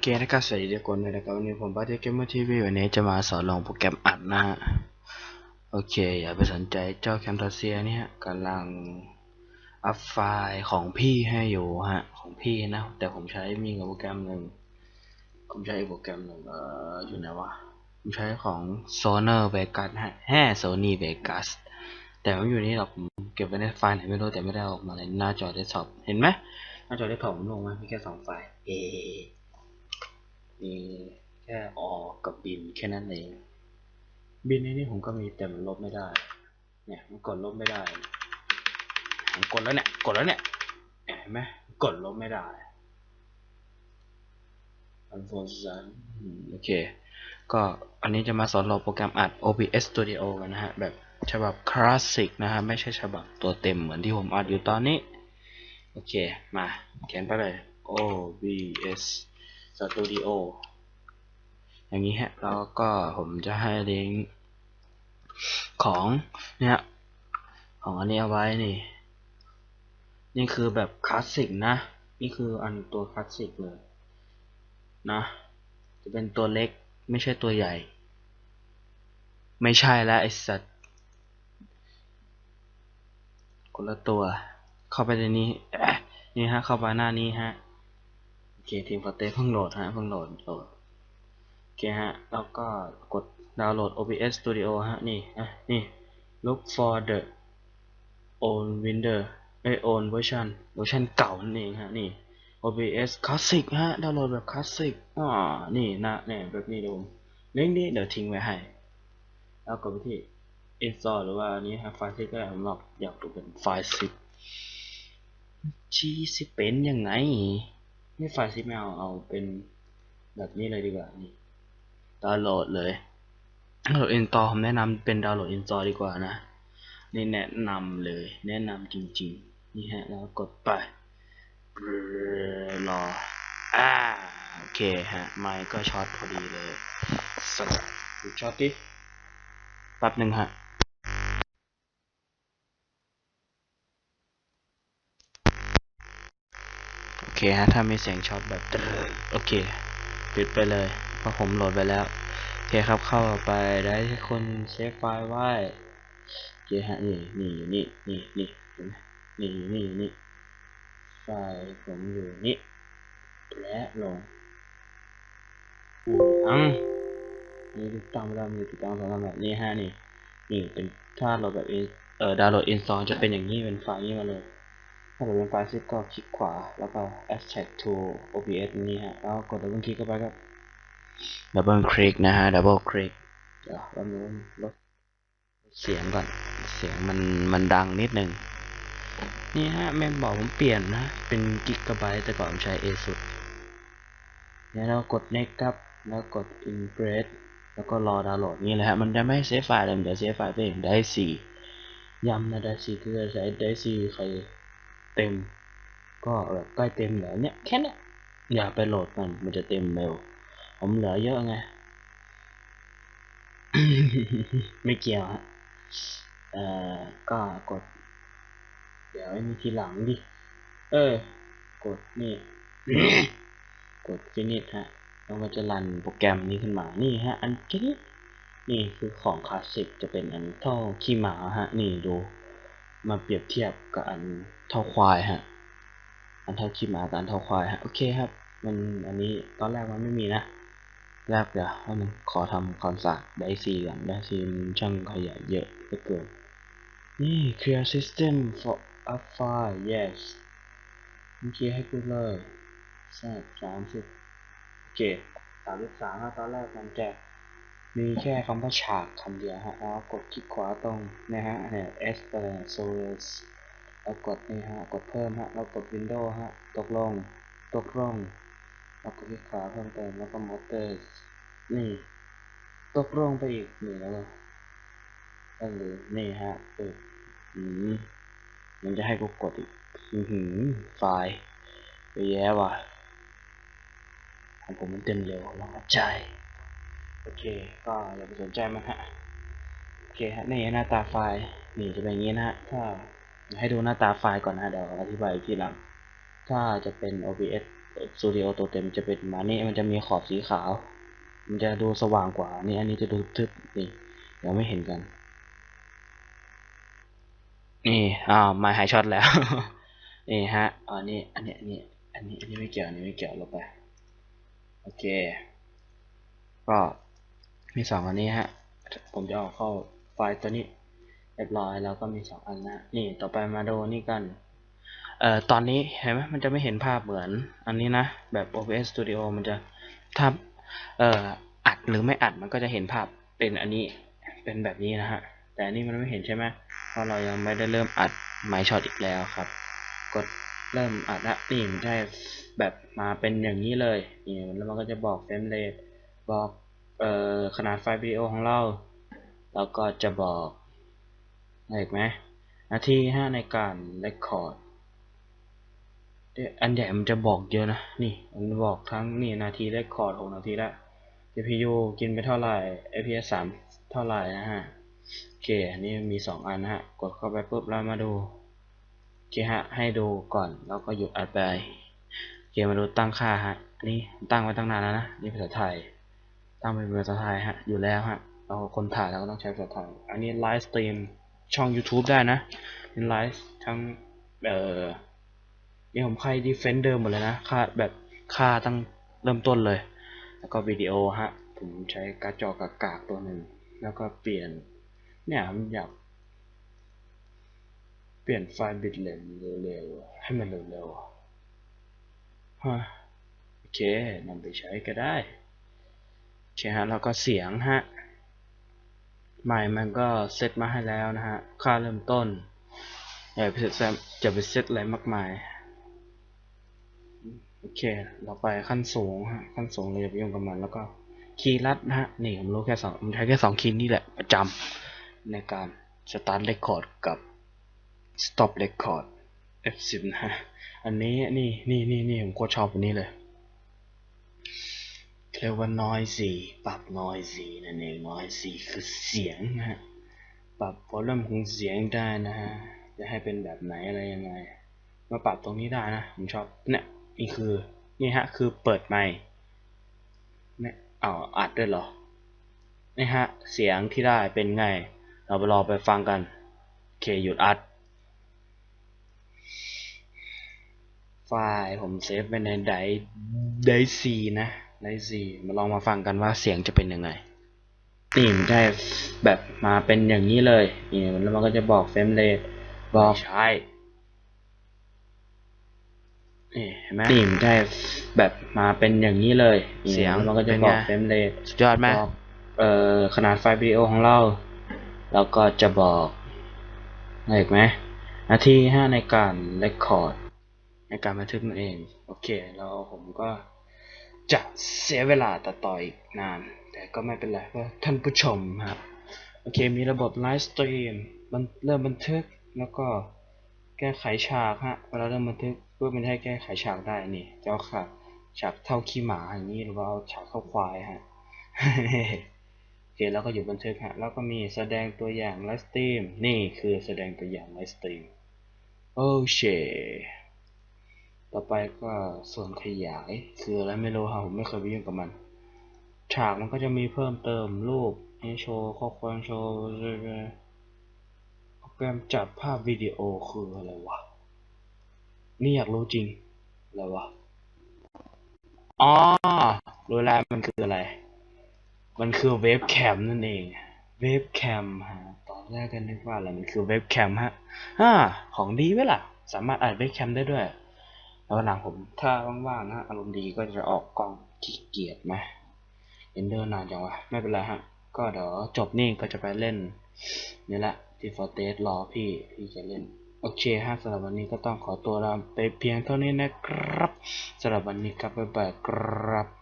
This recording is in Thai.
เคนะครับสวัสดีทุกคนด้วยนะครับวันนี้ผมบัตตี้เกมเมอร์ทีวีวันนี้จะมาสอนลงโปรแกรมอัดนะฮะโอเค อย่าไปสนใจเจ้าแคมตัสเซียเนี่ยกำลังอัพไฟล์ของพี่ให้อยู่ฮะของพี่นะ แต่ผมใช้มีกับโปรแกรมหนึ่งผมใช้อีกโปรแกรมหนึ่งเอออยู่ไหนวะผมใช้ของ Sonar Vegas ฮะแฮ่ Sony Vegas แต่มันอยู่นี่หรอกเก็บไว้ในไฟล์ไหนไม่รู้แต่ไม่ได้อออกมาในหน้าจอเดสก์ท็อปเห็นไหมหน้าจอเดสก์ท็อปผมลงมามีแค่สองไฟล์เอ มีแค่ออกับบินแค่นั้นเอง บินในนี้ผมก็มีแต่มันลบไม่ได้ เนี่ยมันกดลบไม่ได้ผมกดแล้วเนี่ย กดแล้วเนี่ยเห็นไหมกดลบไม่ได้อันโฟนซันโอเค ก็อันนี้จะมาสอนเราโปรแกรมอัด OBS Studio กันนะฮะ แบบฉบับคลาสสิกนะฮะ ไม่ใช่ฉบับตัวเต็มเหมือนที่ผมอัดอยู่ตอนนี้ โอเค มา เขียนไปเลย OBS Studio ออย่างนี้ฮะ แล้วก็ผมจะให้ลิงก์ของเนี่ยของอันนี้เอาไว้นี่ นี่คือแบบคลาสสิกนะ นี่คืออันตัวคลาสสิกเลยนะ จะเป็นตัวเล็กไม่ใช่ตัวใหญ่ ไม่ใช่แล้วไอสัตว์คนละตัว เข้าไปในนี้ นี่ฮะ เข้าไปหน้านี้ฮะ โอเคทีมฟอร์เต้เพิ่งโหลดฮะเพิ่งโหลดโหลดโอเคฮะแล้วก็กดดาวน์โหลด OBS Studio ฮะ นี่อะนี่ look for the old window เอ้ย old version เวอร์ชันเก่านั่นเองฮะ นี่ OBS Classic ฮะ ดาวน์โหลดแบบ Classic อ่านี่นะเนี่ยแบบนี้ดี๋ยวผมลิงก์นี้เดี๋ยวทิ้งไว้ให้ แล้วกดไปที่ install หรือว่าอันนี้ฮะไฟล์ซิปก็ได้ผมบอกอยากดูเป็นไฟล์ซิปชี้สิเป็นยังไง ไม่ไฟล์ซิปไม่เอาเอาเป็นแบบนี้เลยดีกว่านี่ดาวน์โหลดเลยดาวน์โหลดอินสตอลผมแนะนำเป็นดาวน์โหลดอินสตอลดีกว่านะนี่แนะนำเลย แนะนำจริงๆ นี่ฮะแล้วกดไปรออ่าโอเคฮะไมค์ก็ช็อตพอดีเลยสลับดูช็อตดิแป๊บหนึ่งฮะ ฮะ ถ้ามีเสียงช็อตแบบโอเค ปิดไปเลย เพราะผมโหลดไปแล้ว โอเคครับ เข้าไปได้คนเซฟไฟล์ไว้โอเคฮะ นี่นี่นี่นี่นี่เห็นไหมนี่นี่นี่ไฟล์ผมอยู่นี่ และลงอูยังนี่ติดตั้งไม่ได้มีติดตั้งสองแบบนี้ฮะนี่ นี่เป็นถ้าโหลดแบบเออดาวน์โหลดอินสตอลจะเป็นอย่างนี้เป็นไฟล์นี้มาเลย ถ้าเกิดเป็นไฟล์ซิปก็คลิกขวาแล้วก็ extract to OBS นี่ฮะแล้วกดดับเบิลคลิกเข้าไปก็ดับเบิลคลิกนะฮะดับเบิลคลิกเดี๋ยวแป๊บนึงลดเสียงก่อนเสียงมันมันดังนิดนึงนี่ฮะแม่งบอกผมเปลี่ยนนะเป็นกิกะไบต์แต่ก่อนผมใช้ A สุดเนี่ยเรากด next ครับแล้วกด impress แล้วก็รอดาวน์โหลดนี่แหละฮะมันจะไม่เซฟไฟล์เลยมันจะเซฟไฟล์ไปเองได้สี่ย้ำนะได้สี่คือใช้ได้สี่ใคร เต็ม ก็แบบใกล้เต็มแล้วเนี่ยแค่นี้อย่าไปโหลดมันมันจะเต็มเร็ว ผมเหลือเยอะไง ไม่เกี่ยวฮะเอ่อก็กด เดี๋ยวไอ้มีทีหลังดิ เออ กดนี่ กด finish ฮะแล้วมันจะรันโปรแกรมนี้ขึ้นมานี่ฮะ อันนี้นี่คือของคลาสสิกจะเป็นอันเท่าขี้หมาฮะ นี่ดู มาเปรียบเทียบกับอันเท่าควายฮะ อันเท่าขี้หมากับอันเท่าควายฮะ โอเคครับ มันอันนี้ตอนแรกมันไม่มีนะแรกเดี๋ยวให้มันขอทำความสะอาดไดซีก่อนไดซีมันช่างขยายเยอะเหลือเกินนี่ clear system for a file yes เมื่อกี้ให้พูเลยแทรกสามสิบโอเคสามสิบสามตอนแรกมันแจะ มีแค่คำว่าฉากคำเดียวฮะแล้วกดคลิกขวาตรงนะฮะเนี่ย S ไปเลย source แล้วกดนี่ฮะ กดเพิ่มฮะ แล้วกด Windows ฮะ ตกลง ตกลง แล้วกดคลิกขวาเพิ่มเติม แล้วก็ Motors นี่ ตกลงไปอีกนี่แล้วก็หรือนี่ฮะเปิดอืมมันจะให้กูกดอีกอือหือไฟล์ไปแย่ว่ะของผมมันเต็มเร็วลองเข้าใจ โอเค ก็อย่าไปสนใจมันฮะ โอเคฮะ นี่หน้าตาไฟล์ นี่จะเป็นอย่างนี้นะฮะ ถ้าให้ดูหน้าตาไฟล์ก่อนนะเดี๋ยวอธิบายทีหลัง ถ้าจะเป็น OBS สตูดิโอตัวเต็มจะเป็นมานี่มันจะมีขอบสีขาว มันจะดูสว่างกว่า นี่อันนี้จะดูทึบนี่เดี๋ยวไม่เห็นกัน นี่ อ้าวมาหายช็อตแล้ว นี่ฮะอันนี้ อันนี้ อันนี้ อันนี้ อันนี้ไม่เกี่ยว อันนี้ไม่เกี่ยวลบไป โอเค ก็ มีสองอันนี้ฮะ ผมจะเอาเข้าไฟล์ตัวนี้เรียบร้อยแล้วก็มีสองอันนะ นี่ต่อไปมาดูนี่กัน เอ่อตอนนี้เห็นไหมมันจะไม่เห็นภาพเหมือนอันนี้นะ แบบ OBS Studio มันจะถ้าเอ่ออัดหรือไม่อัดมันก็จะเห็นภาพเป็นอันนี้เป็นแบบนี้นะฮะ แต่อันนี้มันไม่เห็นใช่ไหมเพราะเรายังไม่ได้เริ่มอัดไมช็อตอีกแล้วครับ กดเริ่มอัดละนี่มันได้แบบมาเป็นอย่างนี้เลยนี่แล้วมันก็จะบอกเฟรมเรทบอก ขนาดไฟล์วิดีโอของเราแล้วก็จะบอกอะไรไหมนาทีห้าในการเรคคอร์ดอันใหญ่มันจะบอกเยอะนะ นี่มันบอกทั้งนี่นาทีเรคคอร์ดหกนาทีละ CPU กินไปเท่าไหร่ FPS สามเท่าไหร่นะฮะโอเคอันนี้มีสองอันนะฮะ กดเข้าไปปุ๊บแล้วมาดูโอเคฮะ ให้ดูก่อนแล้วก็หยุดอัดไปโอเคมาดูตั้งค่าฮะ อันนี้ตั้งไว้ตั้งนานแล้วนะ นี่ภาษาไทย ตั้งเป็นภาษาไทยฮะ อยู่แล้วฮะ เราคนถ่ายเราก็ต้องใช้ภาษาไทย อันนี้ไลฟ์สตรีมช่อง YouTube ได้นะเป็นไลฟ์ทั้ง เอ่อนี่ผมค่ายดีเฟนเดอร์หมดเลยนะค่าแบบค่าตั้งเริ่มต้นเลย แล้วก็วิดีโอฮะ ผมใช้การ์ดจอกากากตัวหนึ่ง แล้วก็เปลี่ยน เนี่ยผมอยาก เปลี่ยนไฟล์บิตเรทเร็วๆ ให้มันเร็วๆฮะโอเคนำไปใช้ก็ได้ ฮะแล้วก็เสียงฮะใหม่มันก็เซตมาให้แล้วนะฮะ ค่าเริ่มต้นอย่าไปเซตจะไปเซตอะไรมากมาย โอเค เราไปขั้นสูงฮะ ขั้นสูงเลยอย่าไปยุ่งกับมัน แล้วก็คีย์ลัดนะฮะ นี่ผมรู้แค่สองผมใช้แค่สองคีย์นี่แหละ ประจำในการ start record กับ stop record F10 นะฮะ อันนี้นี่นี่นี่นี่ผมโคตรชอบอันนี้เลย รียกว่า noisy ปรับ noisy นั่นเอง noisy คือเสียงนะฮะปรับ volume ของเสียงได้นะฮะจะให้เป็นแบบไหนอะไรยังไง มาปรับตรงนี้ได้นะผมชอบเนี่ยนี่คือนี่ฮะคือเปิดไมค์เนี่ยอ๋ออัดด้วยเหรอนี่ฮะเสียงที่ได้เป็นไง เราไปรอไปฟังกันโอเคหยุดอัด ไฟล์ผมเซฟไว้ในไดไดซีนะ ไดซีมาลองมาฟังกันว่าเสียงจะเป็นยังไงนี่มันได้แบบมาเป็นอย่างนี้เลยนี่แล้วมันก็จะบอกเฟรมเรทบอกใช่นี่เห็นไหมนี่มันได้แบบมาเป็นอย่างนี้เลยนี่เสียงแล้วมันก็จะเป็นบไงอกเฟรมเรทสุดยอดไหมบอกเอ่อขนาดไฟล์วิดีโอของเรา แล้วก็จะบอกอะไรอีกไหมนาทีห้าในการเรคคอร์ดในการบันทึกนั่นเอง โอเคแล้วผมก็ จะเสียเวลาตัดต่ออีกนาน แต่ก็ไม่เป็นไรเพราะท่านผู้ชมครับ โอเค มีระบบไลฟ์สตรีมมันเริ่มบันทึกแล้วก็แก้ไขฉากฮะเวลาเริ่มบันทึกเพื่อมันให้แก้ไขฉากได้นี่จะเอาค่ะฉากเท่าขี้หมาอย่างนี้หรือว่าเอาฉากเท่าควายฮะโอเคแล้วก็หยุดบันทึกฮะแล้วก็มีแสดงตัวอย่างไลฟ์สตรีมนี่คือแสดงตัวอย่างไลฟ์สตรีมโอเค ต่อไปก็ส่วนขยายคืออะไรไม่รู้ครับผมไม่เคยไปยุ่งกับมัน ฉากมันก็จะมีเพิ่มเติมรูปให้โชว์ข้อความโชว์โปรแกรมจับภาพวิดีโอคืออะไรวะนี่อยากรู้จริงอะไรวะอ๋อรู้แล้วมันคืออะไร มันคือเว็บแคมนั่นเองเว็บแคมฮะตอนแรกกันนึกว่าอะไรมันคือเว็บแคมฮะอ่าของดีไว้ล่ะ สามารถอัดเว็บแคมได้ด้วย แล้ววันหลังผมถ้าว่างๆนะฮะอารมณ์ดีก็จะออกกล้องขี้เกียจไหมเอนเดอร์นานจังวะไม่เป็นไรฮะ ก็เดี๋ยวจบนี่ก็จะไปเล่นนี่แหละที่ฟอร์เตสรอพี่พี่จะเล่นโอเคฮะสำหรับวันนี้ก็ต้องขอตัวลาไปเพียงเท่านี้นะครับสำหรับวันนี้ครับบ๊ายบายครับ